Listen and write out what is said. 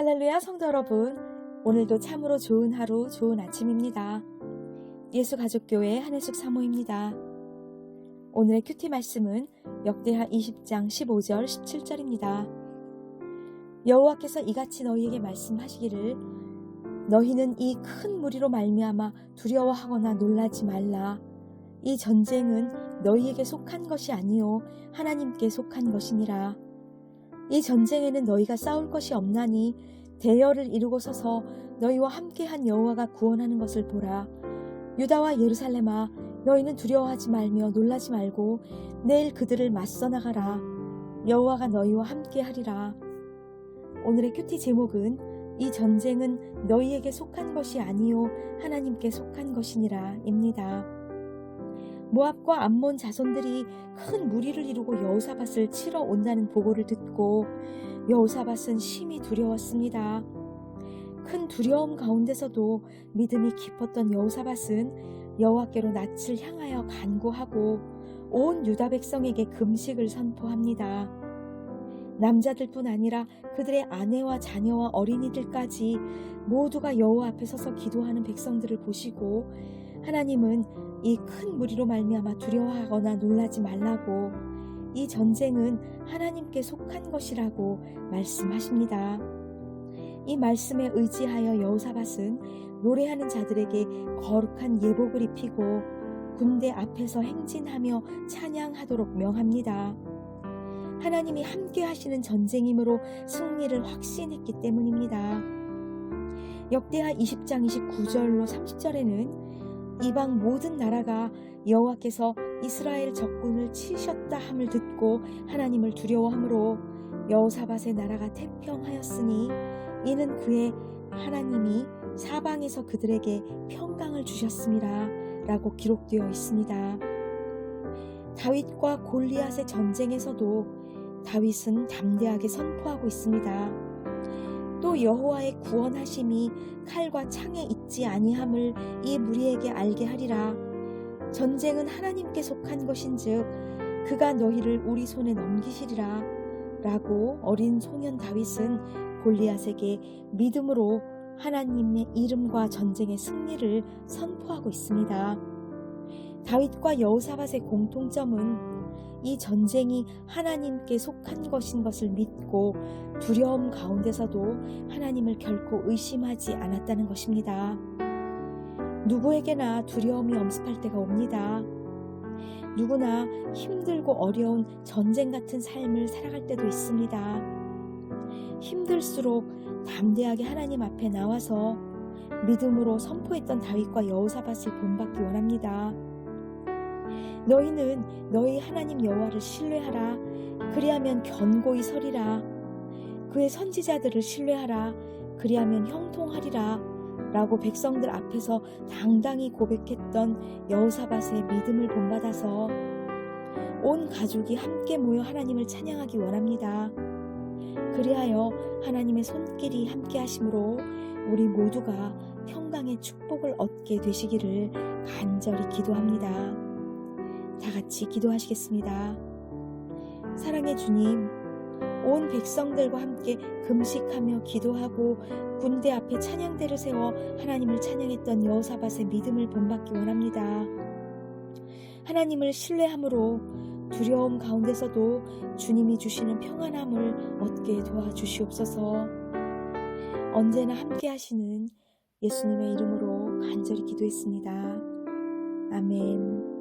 할렐루야 성도 여러분, 오늘도 참으로 좋은 하루, 좋은 아침입니다. 예수 가족교회 한혜숙 사모입니다. 오늘의 큐티 말씀은 역대하 20장 15절 17절입니다. 여호와께서 이같이 너희에게 말씀하시기를 너희는 이 큰 무리로 말미암아 두려워하거나 놀라지 말라. 이 전쟁은 너희에게 속한 것이 아니요 하나님께 속한 것이니라. 이 전쟁에는 너희가 싸울 것이 없나니 대열을 이루고 서서 너희와 함께한 여호와가 구원하는 것을 보라. 유다와 예루살렘아 너희는 두려워하지 말며 놀라지 말고 내일 그들을 맞서 나가라. 여호와가 너희와 함께하리라. 오늘의 큐티 제목은 이 전쟁은 너희에게 속한 것이 아니요 하나님께 속한 것이니라입니다. 모압과 암몬 자손들이 큰 무리를 이루고 여호사밧을 치러 온다는 보고를 듣고 여호사밧은 심히 두려웠습니다. 큰 두려움 가운데서도 믿음이 깊었던 여호사밧은 여호와께로 낯을 향하여 간구하고 온 유다 백성에게 금식을 선포합니다. 남자들뿐 아니라 그들의 아내와 자녀와 어린이들까지 모두가 여호와 앞에 서서 기도하는 백성들을 보시고 하나님은 이 큰 무리로 말미암아 두려워하거나 놀라지 말라고 이 전쟁은 하나님께 속한 것이라고 말씀하십니다. 이 말씀에 의지하여 여호사밧은 노래하는 자들에게 거룩한 예복을 입히고 군대 앞에서 행진하며 찬양하도록 명합니다. 하나님이 함께 하시는 전쟁이므로 승리를 확신했기 때문입니다. 역대하 20장 29절로 30절에는 이방 모든 나라가 여호와께서 이스라엘 적군을 치셨다 함을 듣고 하나님을 두려워하므로 여호사밧의 나라가 태평하였으니 이는 그의 하나님이 사방에서 그들에게 평강을 주셨습니다. 라고 기록되어 있습니다. 다윗과 골리앗의 전쟁에서도 다윗은 담대하게 선포하고 있습니다. 또 여호와의 구원하심이 칼과 창에 있지 아니함을 이 무리에게 알게 하리라. 전쟁은 하나님께 속한 것인즉 그가 너희를 우리 손에 넘기시리라. 라고 어린 소년 다윗은 골리앗에게 믿음으로 하나님의 이름과 전쟁의 승리를 선포하고 있습니다. 다윗과 여호사밧의 공통점은 이 전쟁이 하나님께 속한 것인 것을 믿고 두려움 가운데서도 하나님을 결코 의심하지 않았다는 것입니다. 누구에게나 두려움이 엄습할 때가 옵니다. 누구나 힘들고 어려운 전쟁 같은 삶을 살아갈 때도 있습니다. 힘들수록 담대하게 하나님 앞에 나와서 믿음으로 선포했던 다윗과 여호사밧을 본받기 원합니다. 너희는 너희 하나님 여호와를 신뢰하라. 그리하면 견고히 서리라. 그의 선지자들을 신뢰하라. 그리하면 형통하리라. 라고 백성들 앞에서 당당히 고백했던 여호사밧의 믿음을 본받아서 온 가족이 함께 모여 하나님을 찬양하기 원합니다. 그리하여 하나님의 손길이 함께 하심으로 우리 모두가 평강의 축복을 얻게 되시기를 간절히 기도합니다. 다 같이 기도하시겠습니다. 사랑의 주님, 온 백성들과 함께 금식하며 기도하고 군대 앞에 찬양대를 세워 하나님을 찬양했던 여호사밧의 믿음을 본받기 원합니다. 하나님을 신뢰함으로 두려움 가운데서도 주님이 주시는 평안함을 얻게 도와주시옵소서. 언제나 함께 하시는 예수님의 이름으로 간절히 기도했습니다. 아멘.